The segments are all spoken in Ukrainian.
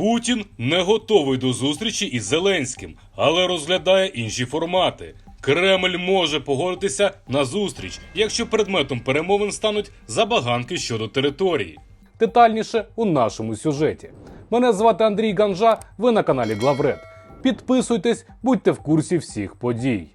Путін не готовий до зустрічі із Зеленським, але розглядає інші формати. Кремль може погодитися на зустріч, якщо предметом перемовин стануть забаганки щодо території. Детальніше у нашому сюжеті. Мене звати Андрій Ганжа. Ви на каналі Главред. Підписуйтесь, будьте в курсі всіх подій.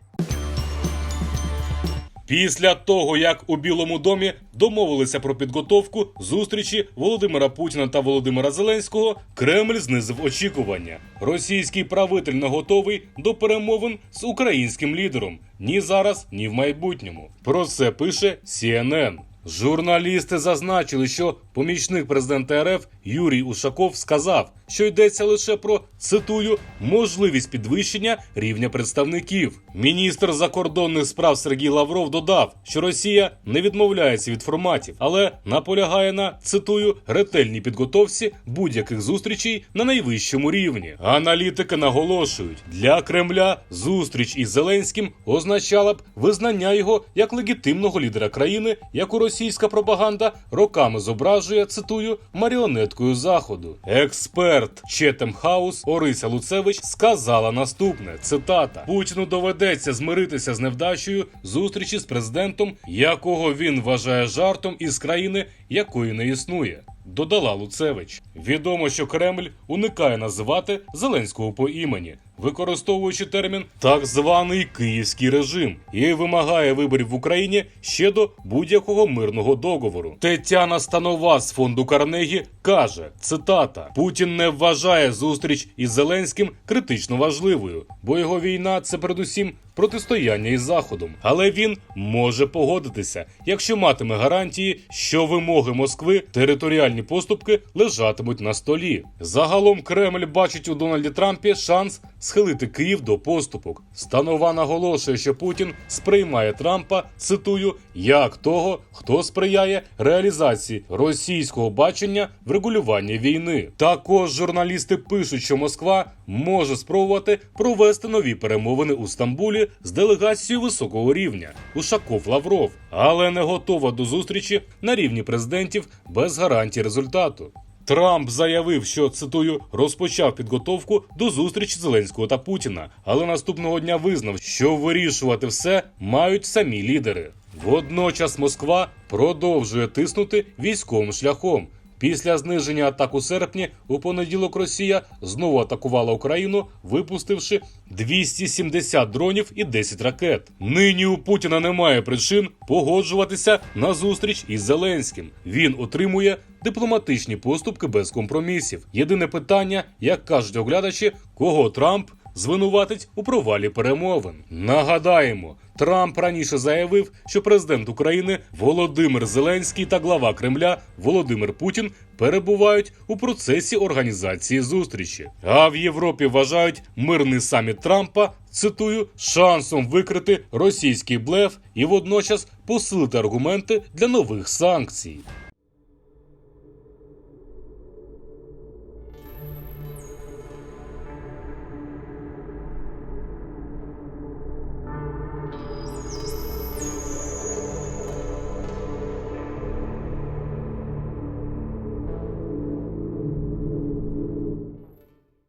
Після того, як у Білому домі домовилися про підготовку зустрічі Володимира Путіна та Володимира Зеленського, Кремль знизив очікування. Російський правитель не готовий до перемовин з українським лідером ні зараз, ні в майбутньому. Про це пише CNN. Журналісти зазначили, що помічник президента РФ Юрій Ушаков сказав, що йдеться лише про цитую можливість підвищення рівня представників. Міністр закордонних справ Сергій Лавров додав, що Росія не відмовляється від форматів, але наполягає на цитую ретельній підготовці будь-яких зустрічей на найвищому рівні. Аналітики наголошують, для Кремля зустріч із Зеленським означала б визнання його як легітимного лідера країни, яку російська пропаганда роками зображує, цитую, маріонеткою заходу. Експерт Четем Хаус Орися Луцевич сказала наступне: цитата: Путіну доведеться змиритися з невдачею зустрічі з президентом, якого він вважає жартом із країни, якої не існує. Додала Луцевич. Відомо, що Кремль уникає називати Зеленського по імені, використовуючи термін так званий київський режим, і вимагає виборів в Україні ще до будь-якого мирного договору. Тетяна Станова з фонду Карнегі каже: цитата: Путін не вважає зустріч із Зеленським критично важливою, бо його війна це передусім протистояння із заходом. Але він може погодитися, якщо матиме гарантії, що вимоги Москви територіальні поступки лежатимуть на столі. Загалом Кремль бачить у Дональді Трампі шанс схилити Київ до поступок. Станова наголошує, що Путін сприймає Трампа, цитую, як того, хто сприяє реалізації російського бачення в регулюванні війни. Також журналісти пишуть, що Москва може спробувати провести нові перемовини у Стамбулі з делегацією високого рівня Ушаков Лавров, але не готова до зустрічі на рівні президентів без гарантії результату. Трамп заявив, що цитую розпочав підготовку до зустрічі Зеленського та Путіна, але наступного дня визнав, що вирішувати все мають самі лідери. Водночас Москва продовжує тиснути військовим шляхом. Після зниження атак у серпні у понеділок Росія знову атакувала Україну, випустивши 270 дронів і 10 ракет. Нині у Путіна немає причин погоджуватися на зустріч із Зеленським. Він отримує дипломатичні поступки без компромісів. Єдине питання, як кажуть оглядачі, кого Трамп звинуватить у провалі перемовин. Нагадаємо, Трамп раніше заявив, що президент України Володимир Зеленський та глава Кремля Володимир Путін перебувають у процесі організації зустрічі. А в Європі вважають мирний саміт Трампа. Цитую шансом викрити російський блеф і водночас посилити аргументи для нових санкцій.